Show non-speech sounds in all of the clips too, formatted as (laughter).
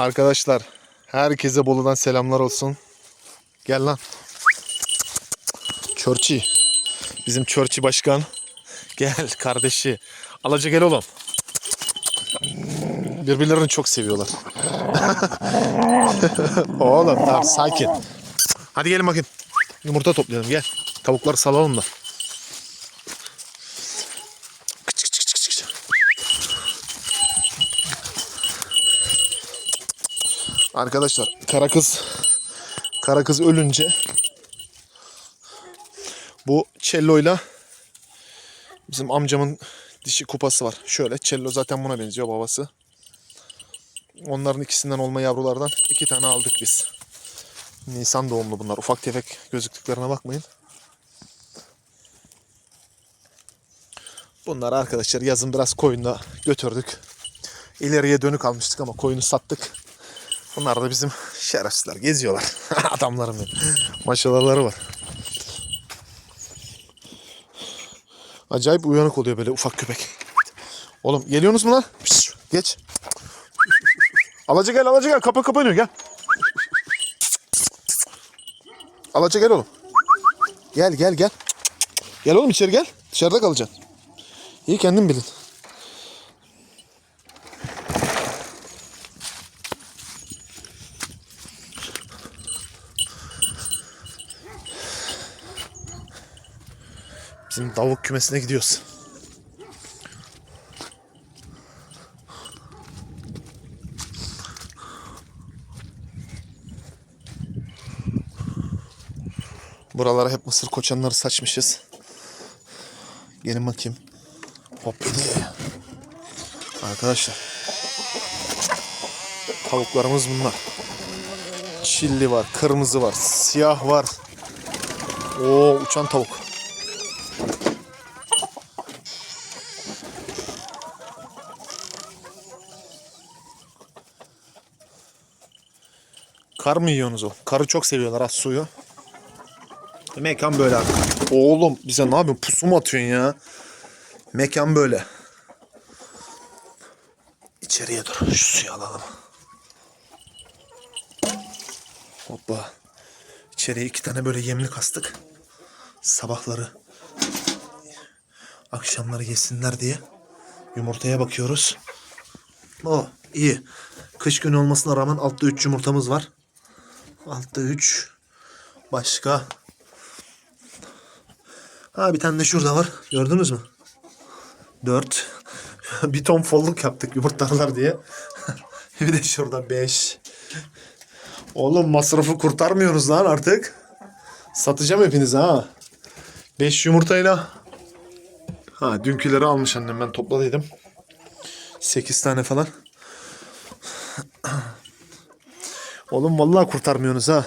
Arkadaşlar herkese Bolu'dan selamlar olsun. Gel lan. Çörçi. Bizim Çörçi başkan. Gel kardeşi. Alaca gel oğlum. Birbirlerini çok seviyorlar. (laughs) oğlum tamam sakin. Hadi gelin bakın. Yumurta toplayalım gel. Tavukları salalım da. Arkadaşlar kara kız kara kız ölünce bu cello'yla bizim amcamın dişi kupası var. Şöyle cello zaten buna benziyor babası. Onların ikisinden olma yavrulardan iki tane aldık biz. Nisan doğumlu bunlar. Ufak tefek gözüktüklerine bakmayın. Bunları arkadaşlar yazın biraz koyunda götürdük. İleriye dönük almıştık ama koyunu sattık. Bunlar da bizim şerefsizler. Geziyorlar. (laughs) Adamlarım benim. Maşallahları var. Acayip uyanık oluyor böyle ufak köpek. Oğlum geliyorsunuz mu lan? Pişt, geç. Alaca gel alaca gel. Kapı kapanıyor gel. Alaca gel oğlum. Gel gel gel. Gel oğlum içeri gel. Dışarıda kalacaksın. İyi kendin bilin. Bizim tavuk kümesine gidiyoruz. Buralara hep mısır koçanları saçmışız. Gelin bakayım. Hop. Arkadaşlar. Tavuklarımız bunlar. Çilli var, kırmızı var, siyah var. Oo uçan tavuk. Kar mı yiyorsunuz o? Karı çok seviyorlar az suyu. Mekan böyle abi. Oğlum bize ne yapıyorsun? Pusu mu atıyorsun ya? Mekan böyle. İçeriye dur. Şu suyu alalım. Hoppa. İçeriye iki tane böyle yemlik astık. Sabahları. Akşamları yesinler diye. Yumurtaya bakıyoruz. O iyi. Kış günü olmasına rağmen altta 3 yumurtamız var. Altta 3. Başka. Ha bir tane de şurada var. Gördünüz mü? 4. (laughs) bir ton folluk yaptık yumurtlarlar diye. (laughs) bir de şurada 5. Oğlum masrafı kurtarmıyoruz lan artık. Satacağım hepinize ha. 5 yumurtayla. Ha dünküleri almış annem ben topladıydım. 8 tane falan. Oğlum vallahi kurtarmıyorsunuz ha.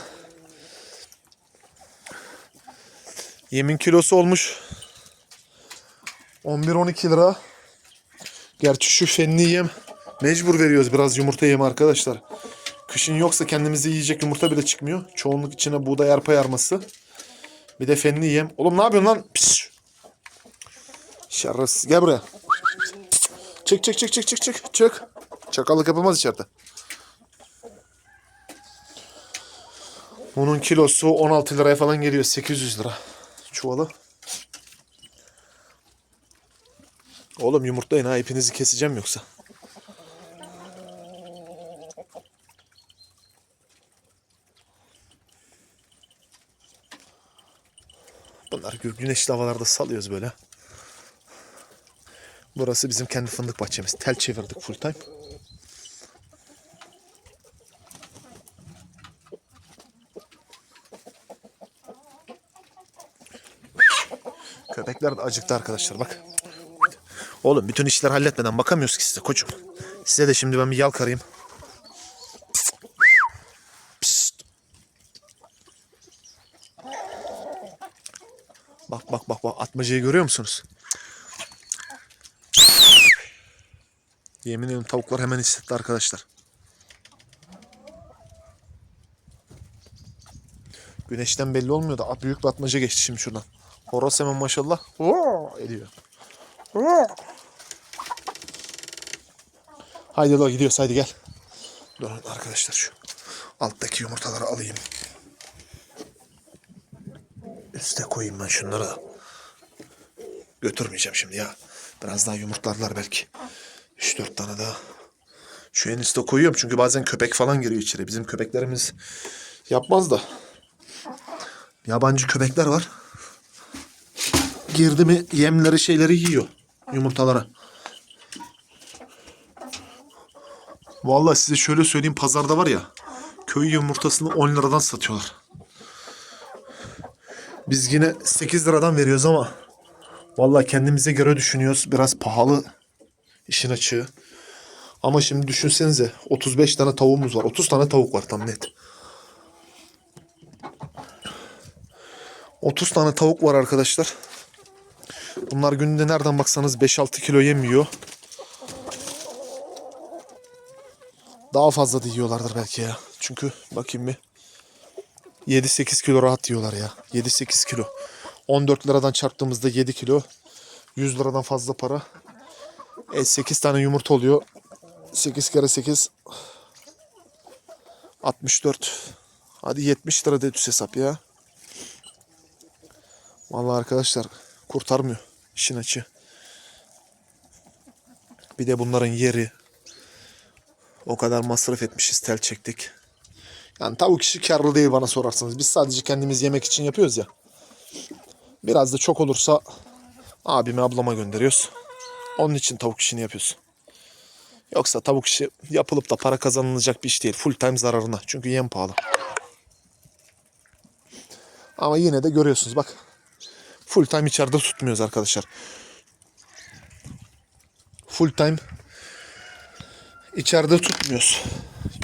Yemin kilosu olmuş 11-12 lira. Gerçi şu fenli yem mecbur veriyoruz biraz yumurta yem arkadaşlar. Kışın yoksa kendimize yiyecek yumurta bile çıkmıyor. Çoğunluk içine buğday arpa yarması. Bir de fenli yem. Oğlum ne yapıyorsun lan? Pis. Şerresiz. Gel buraya. Çık çık çık çık çık çık. Çık. Çakallık yapılmaz içeride. Bunun kilosu 16 liraya falan geliyor. 800 lira. Çuvalı. Oğlum yumurtlayın ha. ipinizi keseceğim yoksa. Bunlar gü- güneşli havalarda salıyoruz böyle. Burası bizim kendi fındık bahçemiz. Tel çevirdik full time. Köpekler de acıktı arkadaşlar bak. Oğlum bütün işler halletmeden bakamıyoruz ki size koçum. Size de şimdi ben bir yalkarayım. Bak bak bak bak atmacayı görüyor musunuz? Yemin ederim tavuklar hemen hissetti arkadaşlar. Güneşten belli olmuyor da büyük bir atmaca geçti şimdi şuradan. Horoz hemen maşallah "Oo!" ediyor. Haydi la gidiyoruz haydi gel. Durun arkadaşlar şu alttaki yumurtaları alayım. Üste koyayım ben şunları. Götürmeyeceğim şimdi ya. Biraz daha yumurtlarlar belki. 3-4 tane daha. Şu en üste koyuyorum çünkü bazen köpek falan giriyor içeri. Bizim köpeklerimiz yapmaz da. Yabancı köpekler var. Girdi mi yemleri şeyleri yiyor. Yumurtaları. Vallahi size şöyle söyleyeyim pazarda var ya köy yumurtasını 10 liradan satıyorlar. Biz yine 8 liradan veriyoruz ama vallahi kendimize göre düşünüyoruz. Biraz pahalı işin açığı. Ama şimdi düşünsenize 35 tane tavuğumuz var. 30 tane tavuk var tam net. 30 tane tavuk var arkadaşlar. Bunlar günde nereden baksanız 5-6 kilo yem yiyor. Daha fazla da yiyorlardır belki ya. Çünkü bakayım bir. 7-8 kilo rahat yiyorlar ya. 7-8 kilo. 14 liradan çarptığımızda 7 kilo. 100 liradan fazla para. E 8 tane yumurta oluyor. 8 kere 8 64. Hadi 70 lira de düz hesap ya. Vallahi arkadaşlar kurtarmıyor işin açı. Bir de bunların yeri. O kadar masraf etmişiz, tel çektik. Yani tavuk işi karlı değil bana sorarsanız. Biz sadece kendimiz yemek için yapıyoruz ya. Biraz da çok olursa abime ablama gönderiyoruz. Onun için tavuk işini yapıyoruz. Yoksa tavuk işi yapılıp da para kazanılacak bir iş değil. Full time zararına. Çünkü yem pahalı. Ama yine de görüyorsunuz bak. Full time içeride tutmuyoruz arkadaşlar. Full time içeride tutmuyoruz.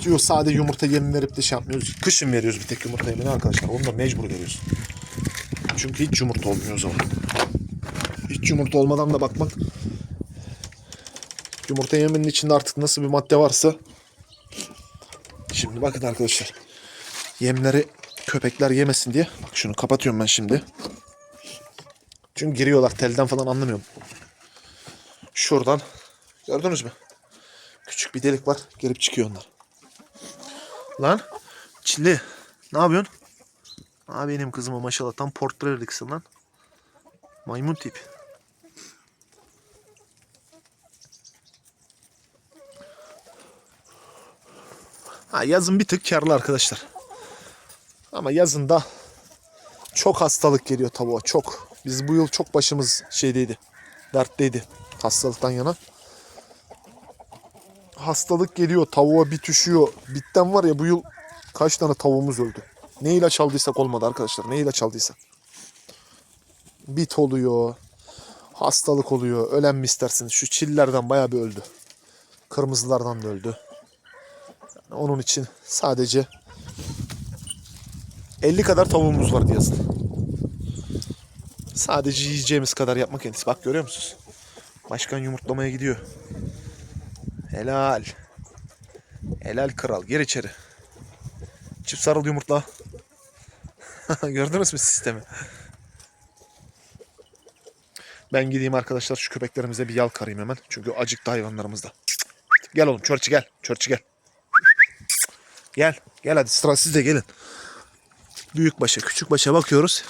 Diyor sadece yumurta yemi verip de şey yapmıyoruz. Kışın veriyoruz bir tek yumurta yemini arkadaşlar. Onu da mecbur veriyoruz. Çünkü hiç yumurta olmuyor o zaman. Hiç yumurta olmadan da bakmak. Yumurta yeminin içinde artık nasıl bir madde varsa. Şimdi bakın arkadaşlar. Yemleri köpekler yemesin diye. Bak şunu kapatıyorum ben şimdi. Çünkü giriyorlar telden falan anlamıyorum. Şuradan. Gördünüz mü? Küçük bir delik var. Girip çıkıyor onlar. Lan. Çilli. Ne yapıyorsun? Aa benim kızıma maşallah tam portre diksin lan. Maymun tip. Ha yazın bir tık karlı arkadaşlar. Ama yazın da çok hastalık geliyor tavuğa çok. Biz bu yıl çok başımız şeydeydi. Dertteydi hastalıktan yana. Hastalık geliyor tavuğa bit üşüyor. Bitten var ya bu yıl kaç tane tavuğumuz öldü. Ne ilaç aldıysak olmadı arkadaşlar. Ne ilaç aldıysak. Bit oluyor. Hastalık oluyor. Ölen mi istersiniz? Şu çillerden bayağı bir öldü. Kırmızılardan da öldü. Yani onun için sadece 50 kadar tavuğumuz vardı yazın. Sadece yiyeceğimiz kadar yapmak en. Bak görüyor musunuz? Başkan yumurtlamaya gidiyor. Helal. Helal kral. Gir içeri. Çift sarıl yumurtla. (laughs) Gördünüz mü sistemi? Ben gideyim arkadaşlar şu köpeklerimize bir yal karayım hemen. Çünkü acıktı hayvanlarımız da. Gel oğlum çörçü gel. Çörçü gel. Gel. Gel hadi sıra sizde gelin. Büyük başa küçük başa bakıyoruz.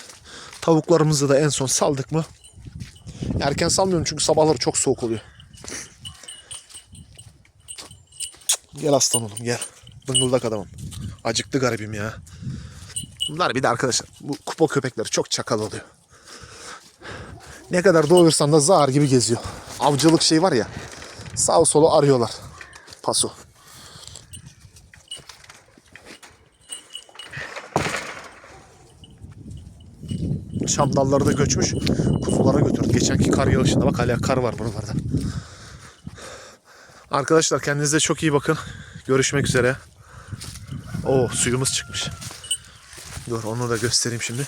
Tavuklarımızı da en son saldık mı? Erken salmıyorum çünkü sabahları çok soğuk oluyor. Gel aslan oğlum gel. Dıngıldak adamım. Acıktı garibim ya. Bunlar bir de arkadaşlar bu kupa köpekleri çok çakal oluyor. Ne kadar doyursan da zar gibi geziyor. Avcılık şey var ya. Sağ solu arıyorlar. Paso. Çam dalları da göçmüş. Kuzulara götürdü. Geçenki kar yağışında bak hala kar var buralarda. Arkadaşlar kendinize çok iyi bakın. Görüşmek üzere. Oo suyumuz çıkmış. Dur onu da göstereyim şimdi.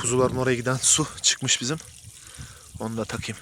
Kuzuların oraya giden su çıkmış bizim. Onu da takayım.